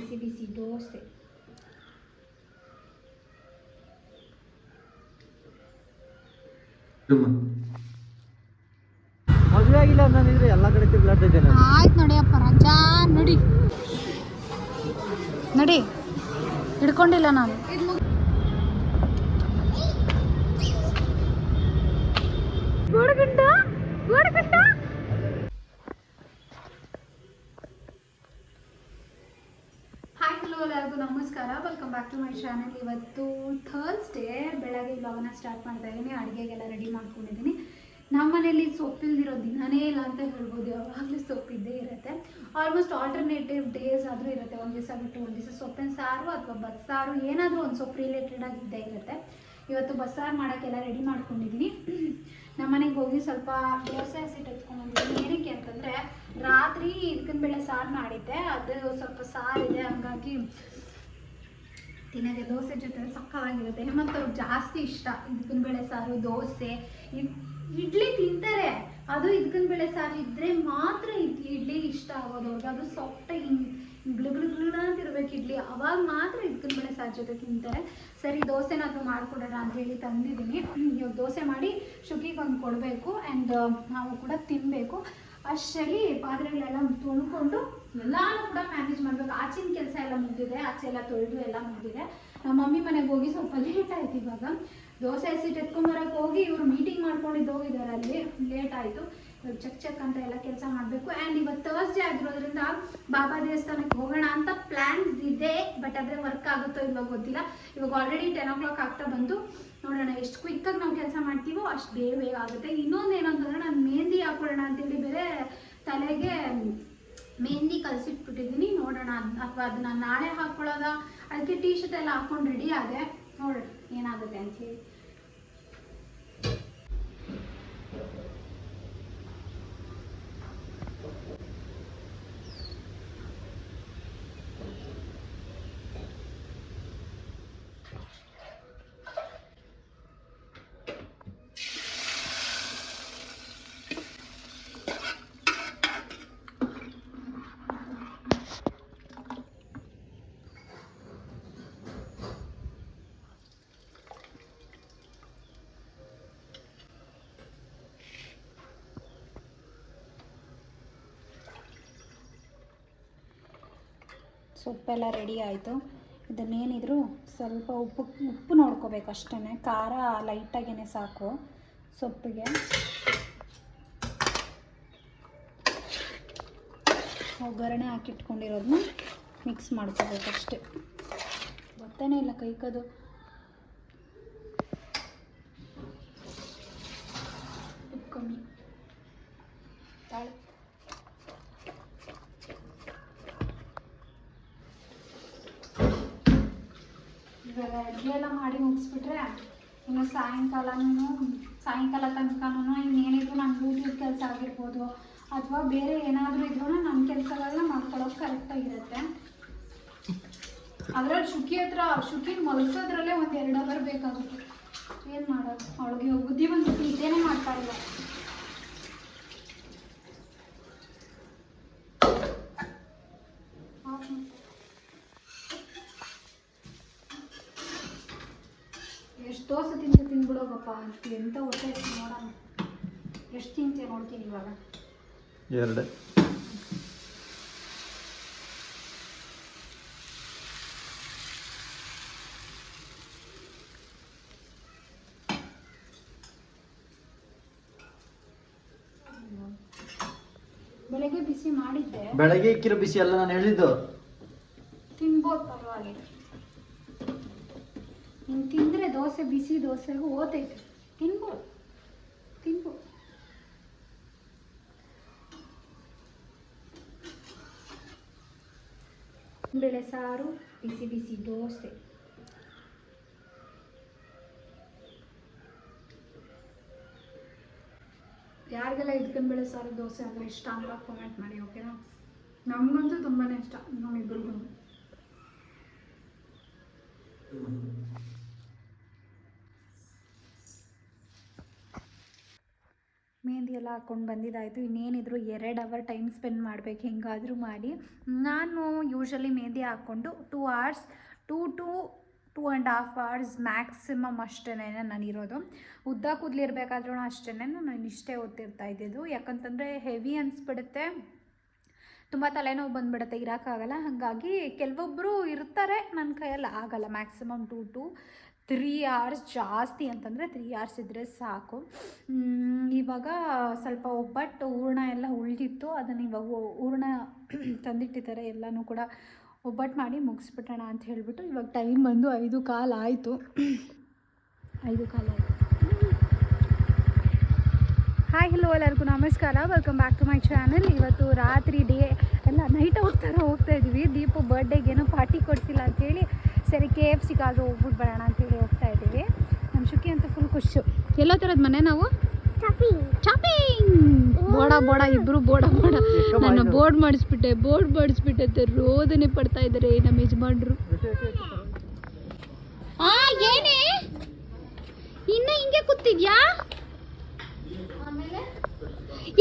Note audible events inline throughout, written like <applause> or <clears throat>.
ಬಿಸಿ ಬಿಸಿ ದೋಸೆ ಮದುವೆ ಆಗಿಲ್ಲ ಎಲ್ಲ ಕಡೆ ತಿರ್ಗಾಡ್ತಾ ನಾನು. ಆಯ್ತು ನೋಡಿಯಪ್ಪ ರಾಜ ನಡಿ. ನಡಿ. ಹಿಡ್ಕೊಂಡಿಲ್ಲ ನಾನು. ಗೋಡಗುಂಡ ಗೋಡಗುಂಡ ಹಾಯ್ ಹಲೋ ಎಲ್ಲರಿಗೂ ನಮಸ್ಕಾರ welcome back to my channel ಇವತ್ತು ಥರ್ಸ್ಡೇ ಬೆಳಗ್ಗೆ ಇವಾಗನ ಸ್ಟಾರ್ಟ್ ಮಾಡ್ತಾ ಇದ್ದೀನಿ ಅಡುಗೆಗೆಲ್ಲ ರೆಡಿ ಮಾಡ್ಕೊಂಡಿದ್ದೀನಿ ನಮ್ಮ ಮನೇಲಿ ಸೊಪ್ಪಿಲ್ದಿರೋ ದಿನನೇ ಇಲ್ಲ ಅಂತ ಹೇಳ್ಬೋದು. ಯಾವಾಗಲೂ ಸೊಪ್ಪಿದ್ದೇ ಇರುತ್ತೆ. ಆಲ್ಮೋಸ್ಟ್ ಆಲ್ಟರ್ನೇಟಿವ್ ಡೇಸ್ ಆದರೂ ಇರುತ್ತೆ. ಒಂದು ದಿವಸ ಬಿಟ್ಟು ಒಂದು ದಿವಸ ಸೊಪ್ಪಿನ ಸಾರು ಅಥವಾ ಬಸ್ಸಾರು, ಏನಾದರೂ ಒಂದು ಸೊಪ್ಪು ರಿಲೇಟೆಡ್ ಇದ್ದೇ ಇರುತ್ತೆ. ಇವತ್ತು ಬಸ್ಸಾರು ಮಾಡೋಕ್ಕೆಲ್ಲ ರೆಡಿ ಮಾಡ್ಕೊಂಡಿದ್ದೀನಿ ನಮ್ಮ ಮನೆಗೆ ಹೋಗಿ ಸ್ವಲ್ಪ ದೋಸೆ ಹಸಿಟ್ಟು ಎತ್ಕೊಂಡ್ಬಂದಿದ್ದೀನಿ ಏನಕ್ಕೆ ಅಂತಂದರೆ, ರಾತ್ರಿ ಇದಕ್ಕಿನ ಬೇಳೆ ಸಾರು ಮಾಡಿದ್ದೆ. ಅದು ಸ್ವಲ್ಪ ಸಾರಿದೆ. ಹಂಗಾಗಿ ತಿನ್ನೋಕ್ಕೆ ದೋಸೆ ಜೊತೆ ಸಕ್ಕವಾಗಿರುತ್ತೆ ಮತ್ತು ಅವ್ರಿಗೆ ಜಾಸ್ತಿ ಇಷ್ಟ. ಇದಕ್ಕಿನ ಬೇಳೆ ಸಾರು, ದೋಸೆ ಇಡ್ಲಿ ತಿಂತಾರೆ. ಅದು ಇದಕ್ಕಿನ ಬೇಳೆ ಸಾರು ಇದ್ದರೆ ಮಾತ್ರ ಇಡ್ಲಿ ಇಡ್ಲಿ ಇಷ್ಟ ಆಗೋದು ಅವ್ರಿಗೆ. ಅದು ಸಾಫ್ಟ್ ಹಿಂಗೆ ಗ್ಳು ಗ್ಳು ಗ್ಳು ಅಂತ ಇರ್ಬೇಕು ಇಡ್ಲಿ. ಅವಾಗ ಮಾತ್ರ ಇದಕ್ಕಿನ ಬೇಳೆ ಸಾರು ಜೊತೆ ತಿಂತಾರೆ. ಸರಿ ದೋಸೆನಾದರೂ ಮಾಡಿಕೊಡೋಣ ಅಂತ ಹೇಳಿ ತಂದಿದ್ದೀನಿ. ಇವಾಗ ದೋಸೆ ಮಾಡಿ ಶುಕಿಗೆ ಒಂದು ಕೊಡಬೇಕು. ಆ್ಯಂಡ್ ನಾವು ಕೂಡ ತಿನ್ನಬೇಕು ಅಷ್ಟರಲ್ಲಿ ಪಾತ್ರೆಗಳೆಲ್ಲ ತೊಳ್ಕೊಂಡು ಎಲ್ಲಾನು ಕೂಡ ಮ್ಯಾನೇಜ್ ಮಾಡಬೇಕು. ಆಚಿನ ಕೆಲಸ ಎಲ್ಲ ಮುಗಿದಿದೆ, ಆಚೆ ಎಲ್ಲ ತೊಳೆದು ಎಲ್ಲ ಮುಗಿದಿದೆ. ನಮ್ಮ ಮಮ್ಮಿ ಮನೆಗೆ ಹೋಗಿ ಸ್ವಲ್ಪ ಲೇಟ್ ಆಯ್ತು ಇವಾಗ. ದೋಸೆ ಹಸಿಟ್ಟು ಎತ್ಕೊಂಬರಕ್ಕೆ ಹೋಗಿ ಇವರು ಮೀಟಿಂಗ್ ಮಾಡ್ಕೊಂಡಿದ್ದು ಹೋಗಿದ್ದಾರೆ ಅಲ್ಲಿ. ಲೇಟ್ ಆಯ್ತು. ಇವಾಗ ಚಕ್ ಚೆಕ್ ಅಂತ ಎಲ್ಲ ಕೆಲಸ ಮಾಡಬೇಕು. ಆ್ಯಂಡ್ ಇವತ್ತು ಥರ್ಸ್ಡೇ ಆಗಿರೋದ್ರಿಂದ ಬಾಬಾ ದೇವಸ್ಥಾನಕ್ಕೆ ಹೋಗೋಣ ಅಂತ ಪ್ಲ್ಯಾನ್ಸ್ ಇದೆ ಬಟ್ ಆದರೆ ವರ್ಕ್ ಆಗುತ್ತೋ ಇಲ್ಲೋ ಗೊತ್ತಿಲ್ಲ. ಇವಾಗ ಆಲ್ರೆಡಿ ಟೆನ್ ಓ ಕ್ಲಾಕ್ ಆಗ್ತಾ ಬಂತು ನೋಡೋಣ ಎಷ್ಟು ಕ್ವಿಕ್ಕಾಗಿ ನಾವು ಕೆಲಸ ಮಾಡ್ತೀವೋ ಅಷ್ಟು ಬೇಗ ಬೇಗ ಆಗುತ್ತೆ. ಇನ್ನೊಂದು ಏನಂತಂದ್ರೆ ನಾನು ಮೆಹಂದಿ ಹಾಕೊಳ್ಳೋಣ ಅಂತೇಳಿ ಬೇರೆ ತಲೆಗೆ ಮೆಹಂದಿ ಕಲಸಿಟ್ಬಿಟ್ಟಿದ್ದೀನಿ ನೋಡೋಣ ಅಥವಾ ಅದನ್ನ ನಾಳೆ ಹಾಕೊಳ್ಳೋದ? ಅದಕ್ಕೆ ಟೀ ಶರ್ಟ್ ಎಲ್ಲ ಹಾಕೊಂಡು ರೆಡಿ ಆದೆ ನೋಡೋಣ, ಏನಾಗುತ್ತೆ ಅಂತ ಹೇಳಿ. ಸೊಪ್ಪೆಲ್ಲ ರೆಡಿ ಆಯಿತು. ಇದನ್ನೇನಿದ್ರು ಸ್ವಲ್ಪ ಉಪ್ಪು ಉಪ್ಪು ನೋಡ್ಕೋಬೇಕು ಅಷ್ಟೇ ಖಾರ ಲೈಟಾಗೇ ಸಾಕು ಸೊಪ್ಪಿಗೆ. ಒಗ್ಗರಣೆ ಹಾಕಿಟ್ಕೊಂಡಿರೋದನ್ನ ಮಿಕ್ಸ್ ಮಾಡ್ಕೋಬೇಕು ಅಷ್ಟೇ. ಗೊತ್ತೇ ಇಲ್ಲ ಕೈಕದು. ಉಪ್ಪು ಕಮ್ಮಿ ತಾಳೆ. ಇವಾಗ ಅಡುಗೆ ಎಲ್ಲ ಮಾಡಿ ಮುಗಿಸ್ಬಿಟ್ರೆ ಇನ್ನು ಸಾಯಂಕಾಲನೂ ಸಾಯಂಕಾಲ ತನಕನೂ ಇನ್ನೇನಿದ್ರು ನಾನು ಯೂಟ್ಯೂಬ್ ಕೆಲಸ ಆಗಿರ್ಬೋದು. ಅಥವಾ ಬೇರೆ ಏನಾದರೂ ಇದ್ರೂ ನನ್ನ ಕೆಲಸಗಳನ್ನ ಮಾಡ್ಕೊಳ್ಳೋಕೆ ಕರೆಕ್ಟಾಗಿರುತ್ತೆ ಅದ್ರಲ್ಲಿ ಶುಕಿ ಹತ್ರ, ಶುಕಿನ ಮಲಗಿಸೋದ್ರಲ್ಲೇ ಒಂದು ಎರಡು ಅವರ್ ಬೇಕಾಗುತ್ತೆ. ಏನು ಮಾಡೋದು? ಅವಳಿಗೆ ಬುದ್ಧಿವಂತಿಕೆ ಇದೇನೇ ಮಾಡ್ತಾ ಇಲ್ಲ. ಎಂತ ಹೊಟ್ಟೆ ಐತೆ ನೋಡೋಣ ಎಷ್ಟು ತಿಂತೆ ನೋಡ್ತೀನಿ ಇವಾಗ? ಎರಡು. ಬೆಳಗ್ಗೆ ಬಿಸಿ ಮಾಡಿದ್ದೆ. ಬೆಳಗ್ಗೆ ಇಕ್ಕಿರೋ ಬಿಸಿ ಅಲ್ಲ ನಾನು ಹೇಳಿದ್ದು ತಿನ್ಬೋದು ಪರವಾಗಿಲ್ಲ ನೀನು ತಿಂದರೆ ದೋಸೆ ಬಿಸಿ ದೋಸೆಗೂ ಓತೈತೆ ತಿನ್ಬೋದು ತಿನ್ಬೋದು ಬೇಳೆ ಸಾರು ಬಿಸಿ ಬಿಸಿ ದೋಸೆ ಯಾರಿಗೆಲ್ಲ ಇದಕ್ಕೆ ಬೇಳೆ ಸಾರು ದೋಸೆ ಅಂದರೆ ಇಷ್ಟ ಅಂತ ಕಾಮೆಂಟ್ ಮಾಡಿ ಓಕೆನಾ ನಮಗಂತೂ ತುಂಬಾ ಇಷ್ಟ ನಮ್ಮಿಬ್ಬರಿಗೂ ಮೆಹಂದಿ ಎಲ್ಲ ಹಾಕ್ಕೊಂಡು ಬಂದಿದ್ದಾಯಿತು. ಇನ್ನೇನಿದ್ರು ಎರಡು ಅವರ್ ಟೈಮ್ ಸ್ಪೆಂಡ್ ಮಾಡಬೇಕು, ಹೆಂಗಾದರೂ ಮಾಡಿ. ನಾನು ಯೂಶ್ವಲಿ ಮೆಹಂದಿ ಹಾಕ್ಕೊಂಡು two hours two to two and half hours maximum ಅಷ್ಟೇ ನಾನು ಇರೋದು. ಉದ್ದ ಕೂದಲಿರ್ಬೇಕಾದ್ರೂ ಅಷ್ಟೇ ನಾನು ಇಷ್ಟೇ ಓದ್ತಿರ್ತಾ ಇದ್ದಿದ್ದು. ಯಾಕಂತಂದರೆ ಹೆವಿ ಅನಿಸ್ಬಿಡುತ್ತೆ. ತುಂಬ ತಲೆನೋವು ಬಂದುಬಿಡುತ್ತೆ ಇರೋಕ್ಕಾಗಲ್ಲ ಹಾಗಾಗಿ ಕೆಲವೊಬ್ಬರು ಇರ್ತಾರೆ ನನ್ನ ಕೈಯಲ್ಲಿ ಆಗಲ್ಲ maximum two to three hours ಜಾಸ್ತಿ ಅಂತಂದರೆ ತ್ರೀ ಅವರ್ಸ್ ಇದ್ದರೆ ಸಾಕು. ಇವಾಗ ಸ್ವಲ್ಪ ಒಬ್ಬಟ್ಟು ಹೂರ್ಣ ಎಲ್ಲ ಉಳಿದಿತ್ತು, ಅದನ್ನು ಇವಾಗ ಹೂರ್ಣ <clears throat> ತಂದಿಟ್ಟಿದ್ದಾರೆ, ಎಲ್ಲನೂ ಕೂಡ ಒಬ್ಬಟ್ಟು ಮಾಡಿ ಮುಗಿಸ್ಬಿಟ್ಟೋಣ ಅಂತ ಹೇಳಿಬಿಟ್ಟು ಇವಾಗ ಟೈಮ್ ಬಂದು ಐದು ಕಾಲು ಆಯಿತು. <clears throat> ಐದು ಕಾಲು ಆಯಿತು. ಹಾಯ್ ಹಲೋ ಎಲ್ಲರಿಗೂ ನಮಸ್ಕಾರ. Welcome back to my channel ಇವತ್ತು ರಾತ್ರಿ ಡೇ ಎಲ್ಲ ನೈಟ್ ಔಟ್ ಥರ ಹೋಗ್ತಾ ಇದ್ವಿ. ದೀಪು ಬರ್ಡೇಗೇನೋ ಪಾರ್ಟಿ ಕೊಡ್ತಿಲ್ಲ ಅಂತೇಳಿ ಸರಿ ಕೆ ಎಫ್ ಸಿಗಾದ್ರೂ ಹೋಗ್ಬಿಟ್ಟು ಬರೋಣ ಅಂತೇಳಿ ಇದ್ದೀವಿ ನಮ್ಮ ಶುಕಿ ಅಂತ ಫುಲ್ ಖುಷು. ಎಲ್ಲೋ ಥರದ ಮನೆ ನಾವು? ಚಾಪಿಂಗ್ ಬೋಡ ಬೋಡ ಇಬ್ರು ಬೋಡ ಬೋಡ. ನನ್ನ ಬೋರ್ಡ್ ಮಾಡಿಸ್ಬಿಟ್ಟೆ ಬೋರ್ಡ್ ಮಾಡಿಸ್ಬಿಟ್ಟೆ ಅಂತ ರೋದನೆ ಪಡ್ತಾ ಇದ್ದಾರೆ ನಮ್ಮ ಯಜಮಾನ್ರು. ಆ ಏನೇ? ಇನ್ನ ಹಿಂಗೆ ಕೂತಿದ್ಯಾ?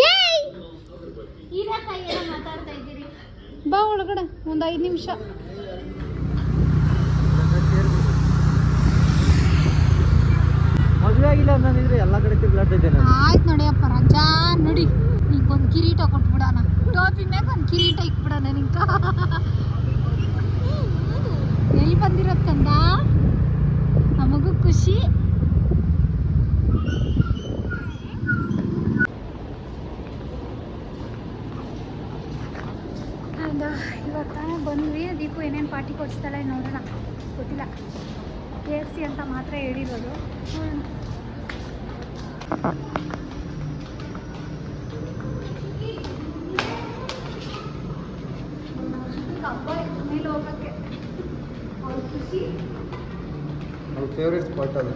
ಏಯ್! ಬಾ ಒಳಗಡೆ ಒಂದು ಐದು ನಿಮಿಷ. ಮದುವೆ ಆಗಿಲ್ಲ ಅಂತಂದಿದ್ರೆ ಎಲ್ಲ ಕಡೆ ತಿರ್ಗಾಡ್ತಿದ್ದೆ ನಾನು. ಆಯ್ತು ನೋಡಿಯಪ್ಪ, ರಜಾ, ನೋಡಿ. ಒಂದು ಕಿರೀಟ ಕೊಟ್ಬಿಡೋಣ. ಟೋಪಿ ಮ್ಯಾಗ ಒಂದು ಕಿರೀಟ ಇಕ್ಬಿಡೋಣ ನಿಂಕ ಎಲ್ಲಿ ಬಂದಿರೋದು ಕಂದ? ನಮಗೂ ಖುಷಿ. ಇವಾಗ ತಾನೇ ಬಂದ್ವಿ. ದೀಪು ಏನೇನು ಪಾರ್ಟಿ ಕೊಡಿಸ್ತಾಳೆ ನೋಡೋಣ. ಗೊತ್ತಿಲ್ಲ. ಕೆ ಎಫ್ ಸಿ ಅಂತ ಮಾತ್ರ ಹೇಳಿರೋದು. ಮೇಲೆ ಹೋಗಕ್ಕೆ ಅವ್ರ ಖುಷಿ ಅವ್ರ ಫೇವ್ರೇಟ್ ಸ್ಪಾಟ್ ಅದು.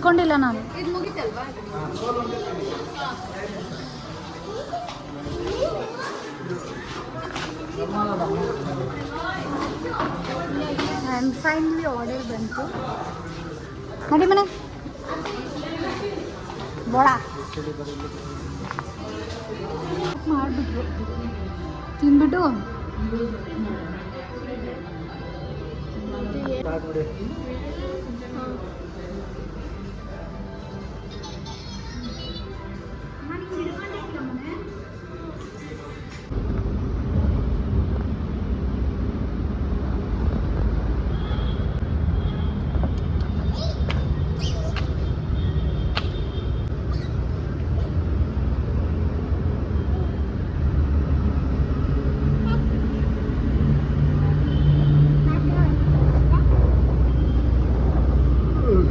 ಹಿಡ್ಕೊಂಡಿಲ್ಲ ನಾನು. ಆ್ಯಂಡ್ ಫೈನಲಿ ಆರ್ಡರ್ ಬಂತು. ನಡಿ ಮನೆ. ಬೋಳ. ಮಾಡಿಬಿಟ್ರು. ತಿನ್ಬಿಟ್ಟು.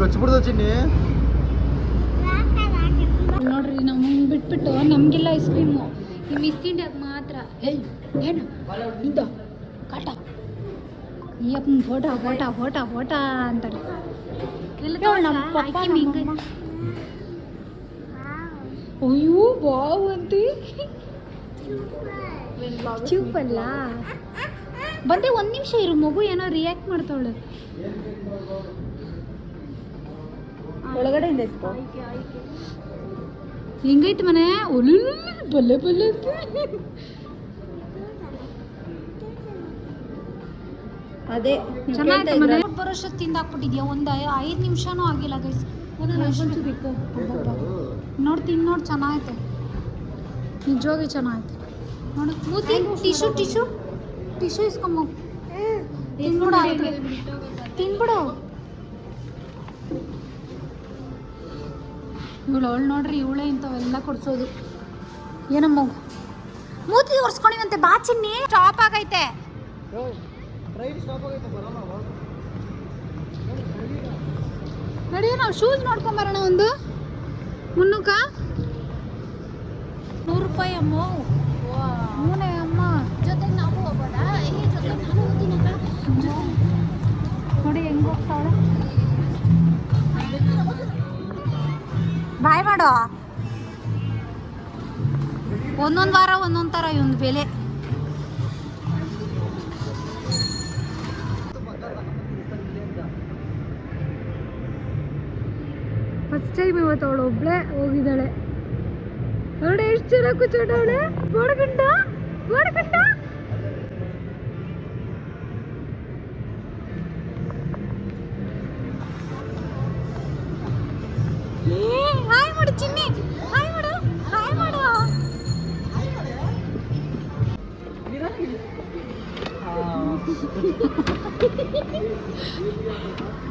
ಕಚ್ಬಿಡ್ದ ಚಿನ್ನಿ. ನೋಡ್ರಿ ನಾವು ಬಿಟ್ಬಿಟ್ಟು ನಮಗೆಲ್ಲ ಐಸ್ ಕ್ರೀಮು ಈ ಮಿಸ್ ಇಂಡಿಯಾಗ ಮಾತ್ರ. ಹೇಯ್ ಏನು? ನಿಂದ? ಕಾಟ? ಅಯ್ಯಪ್ಪನ ಫೋಟೋ ಫೋಟೋ ಫೋಟೋ ಫೋಟೋ ಅಂತಾರೆ. ಅಯ್ಯೋ ಬಾವ್ ಅಂತಿ. ಚೂಪಲ್ಲ? ಬಂದೆ ಒಂದು ನಿಮಿಷ ಇರು ಮಗು ಏನೋ ರಿಯಾಕ್ಟ್ ಮಾಡ್ತಾವಳೆ. ಒಳಗಡೆಯಿಂದ ಎತ್ಕೋ. ಹೆಂಗೈತೆ ಮನೆ. ಒಲ್ಲು ಬಲ್ಲೆ ಬಲ್ಲೆ ಅದೇ ಚೆನ್ನಾಗಿದೆ ಮನೆ. ಬರೋಷ್ಟು ತಿಂದಾಕ್ಬಿಟ್ಟಿದ್ಯಾ? ಒಂದು ಐದು ನಿಮಿಷನೂ ಆಗಿಲ್ಲ ಗೈಸ್ ನೋಡ್ತೀನಿ ನೋಡಿ ಚೆನ್ನಾಗೈತೆ. ನಿಜವಾಗಿ ಚೆನ್ನಾಗೈತೆ. ನೋಡು ಕೂತಿ ಟಿಶ್ಯೂ ಟಿಶ್ಯೂ. ಟಿಶ್ಯೂ ಇಸ್ಕೊಂಬ. ತಿನ್ಬಿಡು ತಿನ್ ತಿನ್ಬಿಡು. ಇವಳು ಅವಳು ನೋಡ್ರಿ ಇವಳೇ ಇಂಥವೆಲ್ಲ ಕೊಡ್ಸೋದು. ಏನಮ್ಮ? ಮೂತಿ ಒರ್ಸ್ಕೊಂಡಿವಂತೆ ಬಾ ಚಿನ್ನಿ. ಸ್ಟಾಪ್ ಆಗೈತೆ. ನಡಿ ನಾವು ಶೂಸ್ ನೋಡ್ಕೊಂಬರೋಣ ಒಂದು. ಮಾಡೋ. ಒಂದೊಂದು ವಾರ, ಒಂದೊಂದು ಥರ ಇವಂದು ಬೆಲೆ. ಫಸ್ಟ್ ಟೈಮ್ ಇವತ್ತು ಅವಳು ಒಬ್ಳೆ ಹೋಗಿದ್ದಾಳೆ. ನೋಡಿ, ಎಷ್ಟು ಚೆನ್ನಾಗಿ ಕೂತ್ಕೊಂಡವಳೆ? ಗೋಡಗಂಡ ಗೋಡಗಂಡ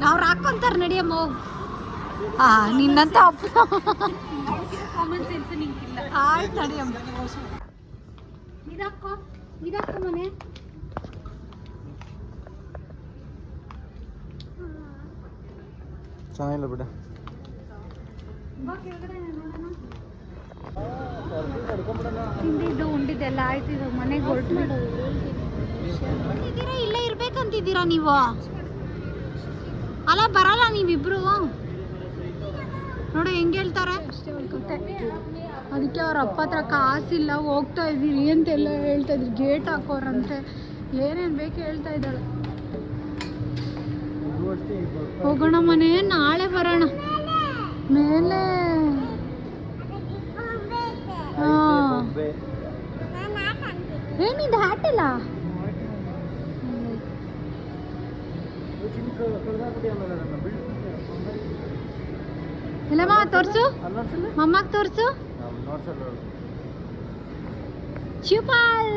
ಅವ್ರು ಹಾಕೊಂತಾರ ನಡಿಯಮ್ಮ ಹಾ ನಿನ್ನಂತ ಅಪ್ಪ. ಆಯ್ತು ನಡಿಯಮ್ಮ ಇದಾಕೋ ಇದಾಕೋ ಮನೆ. ಚೆನ್ನಾಗಿಲ್ಲ ಬಿಡ. ತಿಂದಿದ್ದು ಉಂಡಿದ್ದೆಲ್ಲ ಆಯ್ತು ಇದು ಮನೆಗೆ ಹೊರಟು. ಇಲ್ಲೇ ಇರ್ಬೇಕಂತಿದ್ದೀರಾ ನೀವು? ಅಲ್ಲ, ಬರಲ್ಲ ನೀವಿಬ್ರು. ನೋಡಿ, ಹೆಂಗೆ ಹೇಳ್ತಾರೆ? ಅದಕ್ಕೆ ಅವ್ರ ಅಪ್ಪ ಹತ್ರ ಕಾಸಿಲ್ಲ, ಹೋಗ್ತಾ ಇದ್ದೀರಿ ಅಂತೆಲ್ಲ ಹೇಳ್ತಾ ಇದ್ರು. ಗೇಟ್ ಹಾಕೋರಂತೆ. ಏನೇನು ಬೇಕು ಹೇಳ್ತಾ ಇದ್ದಾಳೆ. ಹೋಗೋಣ ಮನೆ, ನಾಳೆ ಬರೋಣ. ಇಲ್ಲಮ್ಮ ತೋರ್ಸು. ಮಮ್ಮಗ್ ತೋರ್ಸು. ಚುಪಾಲ್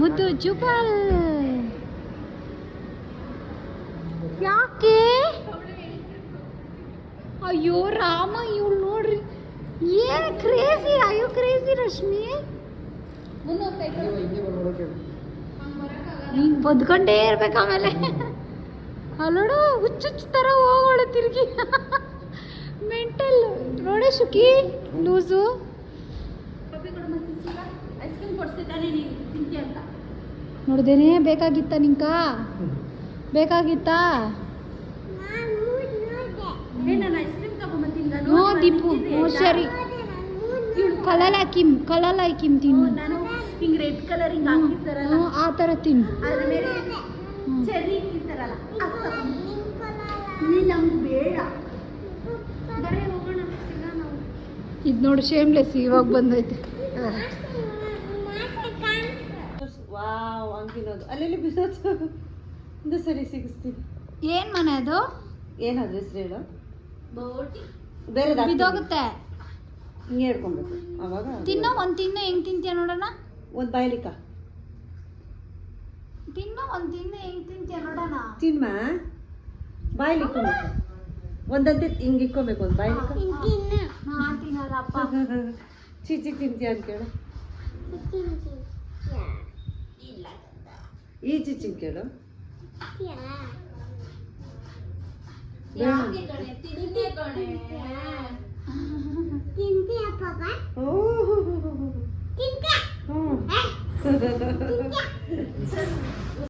ಮುದ್ದು ಚುಪಾಲ್ ಯಾಕೆ? ಅಯ್ಯೋ ರಾಮ ಇವಳು ನೋಡ್ರಿ. ಏನ್ ಕ್ರೇಜಿ ಅಯ್ಯೋ ಕ್ರೇಜಿ ರಶ್ಮಿ ನೀನ್ ಬದ್ಕೊಂಡೇ ಇರ್ಬೇಕು ಆಮೇಲೆ. ಅಲ್ಲೋಡು ಹುಚ್ಚುಚ್ಚು ಥರ ಹೋಗೋಳು ತಿರುಗಿ. ಮೆಂಟಲ್ ನೋಡೆ ಶುಕಿ ಲೂಸು. ನೋಡ್ದೇನೆ ಬೇಕಾಗಿತ್ತ ನಿಂಕ? ಬೇಕಾಗಿತ್ತಾ? ನೋ ದೀಪು ಸರಿ ಕಲಲ್ ಹಾಕಿಮ್ ಕಲಲ್ ಹಾಕಿಮ್ ತಿನ್ನು. ಹಿಂಗ್ ರೆಡ್ ಕಲರ್ ಹಿಂಗ್ ಹಾಕಿರ್ತಾರಲ್ಲ. ಹ್ಞೂ, ಆ ಥರ ತಿನ್ನು. ಅದ್ರ ಮೇಲೆ ಹ್ಮ್. ಚೆರ್ರಿ ಇಲ್ಲಿ ನಮ್ಗೆ ಬೇಡ. ಬರೀ ಹೋಗೋಣ. ನಾವು. ಇದು ನೋಡಿ ಶೇಮ್ಲೆಸ್ ಇವಾಗ ಬಂದೈತೆ. ವಾವ್ ಹಂಗಿರೋದು ಅಲ್ಲೆಲ್ಲಿ ಬಿಸೋದು ಸರಿ ಸಿಗಿಸ್ತೀನಿ. ಏನ್ ಮನೆ ಅದು? ಏನಾದ್ರು ಹೆಸರು ಹೇಳು. ಬೇರೆ ಬಿದೋಗುತ್ತೆ ಹಿಂಗೆ ಹೇಳ್ಕೊಬೇಕು ಅವಾಗ ತಿನ್ನೋ ಒಂದ್ ತಿನ್ನೋ ಹೆಂಗ್ ತಿಂತೀಯ ನೋಡೋಣ? ಒಂದು ಬಾಯ್ಲಿಕ. ತಿನ್ನೋ ಒಂದು ತಿನ್ನು ಹೆಂಗ್ ತಿಂತೀಯ ನೋಡೋಣ ತಿನ್ಮ ಬಾಯ್ಲಿ ಇಕ್ಕೊಬೇಕು. ಒಂದಂತೆ ಹಿಂಗೆ ಇಕ್ಕೊಬೇಕು ಒಂದು ಬಾಯ್ಲಿಕ ನಾ ತಿನ್ನಲ್ಲಪ್ಪ <laughs> ಚೀಚಿ ತಿಂತೀಯ ಅಂತ ಕೇಳು. ಈ ಚಿಚ್ಚಿ ಕೇಳು. ಓ 呵呵呵呵呵呵